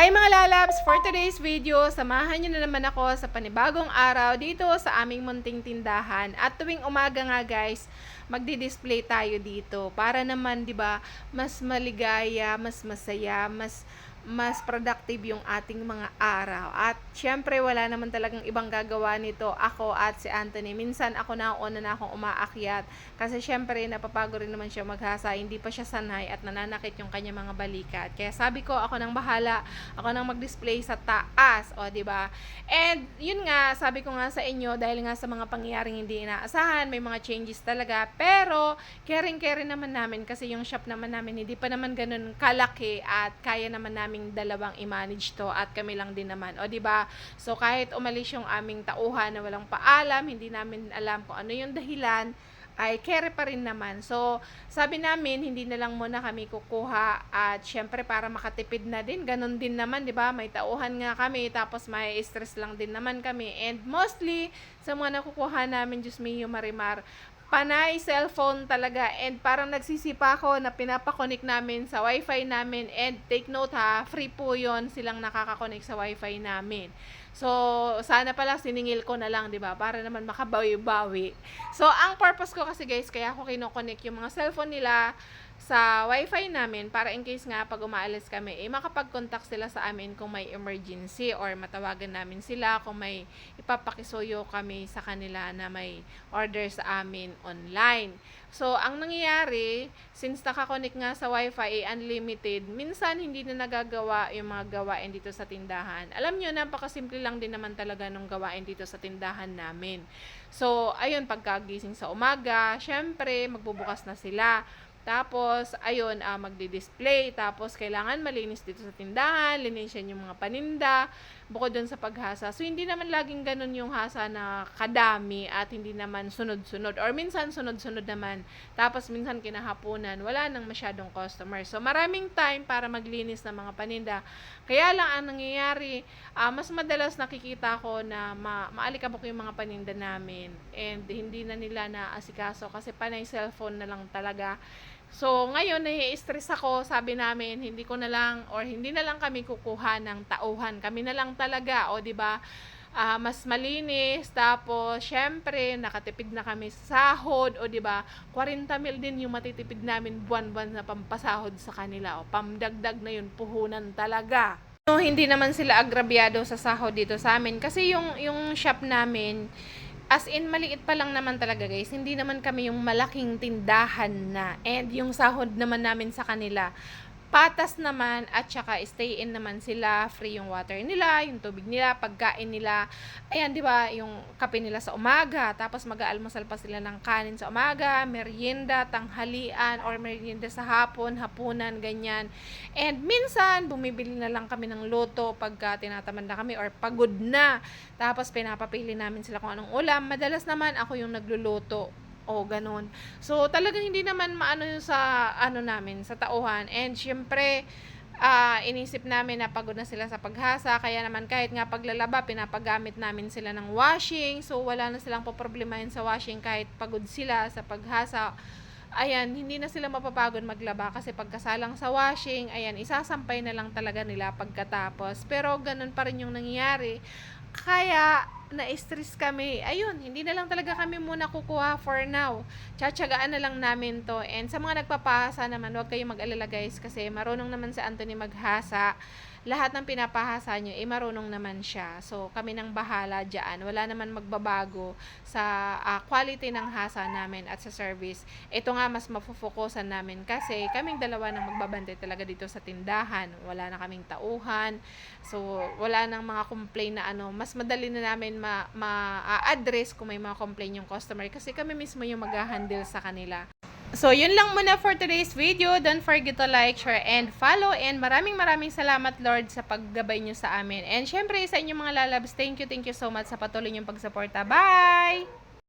Hi mga lalabs! For today's video, samahan nyo na naman ako sa panibagong araw dito sa aming munting tindahan. At tuwing umaga nga guys, magdi-display tayo dito para naman 'di ba, mas maligaya, mas masaya, mas mas productive yung ating mga araw. At syempre wala naman talagang ibang gagawa nito ako at si Anthony. Minsan ako na una na akong umaakyat kasi syempre napapagod rin naman siya maghasa, hindi pa siya sanay at nananakit yung kanya mga balikat. Kaya sabi ko ako nang bahala, ako nang mag-display sa taas, o di ba? And yun nga, sabi ko nga sa inyo dahil nga sa mga pangyayaring hindi inaasahan, may mga changes talaga, pero caring-caring naman namin kasi yung shop naman namin hindi pa naman ganun kalaki at kaya naman naming dalawang i-manage to at kami lang din naman. O di ba? So kahit umalis yung aming tauhan na walang paalam, hindi namin alam kung ano yung dahilan, ay care pa rin naman. So, sabi namin, hindi na lang muna kami kukuha at syempre para makatipid na din, ganun din naman, di ba? May tauhan nga kami, tapos may stress lang din naman kami. And mostly, sa mga nakukuha namin, Diyos mio marimar, panay cellphone talaga and parang nagsisipa ako na pinapakonik namin sa wifi namin and take note ha, free po yon silang nakakakonik sa wifi namin. So, sana pala siningil ko na lang, 'di ba? Para naman makabawi-bawi. So, ang purpose ko kasi guys, kaya ako kinokonek yung mga cellphone nila sa wifi namin para in case nga pag umaalis kami, eh makapag-contact sila sa amin kung may emergency or matawagan namin sila kung may ipapakisuyo kami sa kanila na may order sa amin online. So, ang nangyayari, since nakakonik nga sa wifi, eh, unlimited, minsan hindi na nagagawa yung mga gawain dito sa tindahan. Alam nyo, napakasimple lang din naman talaga nung gawain dito sa tindahan namin. So, ayun, pagkagising sa umaga, syempre, magbubukas na sila tapos, ayun, uh, magdi-display. Tapos, kailangan malinis dito sa tindahan, linisin yung mga paninda, bukod doon sa paghasa. So, hindi naman laging ganun yung hasa na kadami at hindi naman sunod-sunod. Or minsan, sunod-sunod naman. Tapos, minsan kinahapunan, wala nang masyadong customer. So, maraming time para maglinis ng mga paninda. Kaya lang, ang nangyayari, uh, mas madalas nakikita ko na ma maalikabok yung mga paninda namin. And hindi na nila na asikaso kasi panay cellphone na lang talaga So, ngayon, nai-stress ako, sabi namin, hindi ko na lang, or hindi na lang kami kukuha ng tauhan. Kami na lang talaga, o ba? Uh, mas malinis, tapos, syempre, nakatipid na kami sa sahod, o di ba? 40 mil din yung matitipid namin buwan-buwan na pampasahod sa kanila, o pamdagdag na yun, puhunan talaga. No, hindi naman sila agrabyado sa sahod dito sa amin, kasi yung, yung shop namin, As in, maliit pa lang naman talaga guys. Hindi naman kami yung malaking tindahan na. And yung sahod naman namin sa kanila, patas naman at saka stay in naman sila, free yung water nila, yung tubig nila, pagkain nila. Ayan, 'di ba, yung kape nila sa umaga, tapos mag-aalmusal pa sila ng kanin sa umaga, merienda, tanghalian or merienda sa hapon, hapunan, ganyan. And minsan bumibili na lang kami ng loto pagka tinatamad na kami or pagod na. Tapos pinapapili namin sila kung anong ulam. Madalas naman ako yung nagluluto o ganun. So talagang hindi naman maano sa ano namin sa tauhan and syempre uh, inisip namin na pagod na sila sa paghasa kaya naman kahit nga paglalaba pinapagamit namin sila ng washing so wala na silang poproblemahin sa washing kahit pagod sila sa paghasa ayan, hindi na sila mapapagod maglaba kasi pagkasalang sa washing, ayan, isasampay na lang talaga nila pagkatapos. Pero ganun pa rin yung nangyayari. Kaya, na-stress kami. Ayun, hindi na lang talaga kami muna kukuha for now. Tsatsagaan na lang namin to. And sa mga nagpapahasa naman, huwag kayong mag-alala guys kasi marunong naman si Anthony maghasa lahat ng pinapahasa nyo, eh marunong naman siya. So, kami nang bahala dyan. Wala naman magbabago sa uh, quality ng hasa namin at sa service. Ito nga, mas mafufokusan namin kasi kaming dalawa nang magbabantay talaga dito sa tindahan. Wala na kaming tauhan. So, wala nang mga complain na ano. Mas madali na namin ma-address ma- kung may mga complain yung customer kasi kami mismo yung mag-handle sa kanila. So, yun lang muna for today's video. Don't forget to like, share, and follow. And maraming maraming salamat, Lord, sa paggabay nyo sa amin. And syempre, sa inyong mga lalabs, thank you, thank you so much sa patuloy nyong pagsuporta. Bye!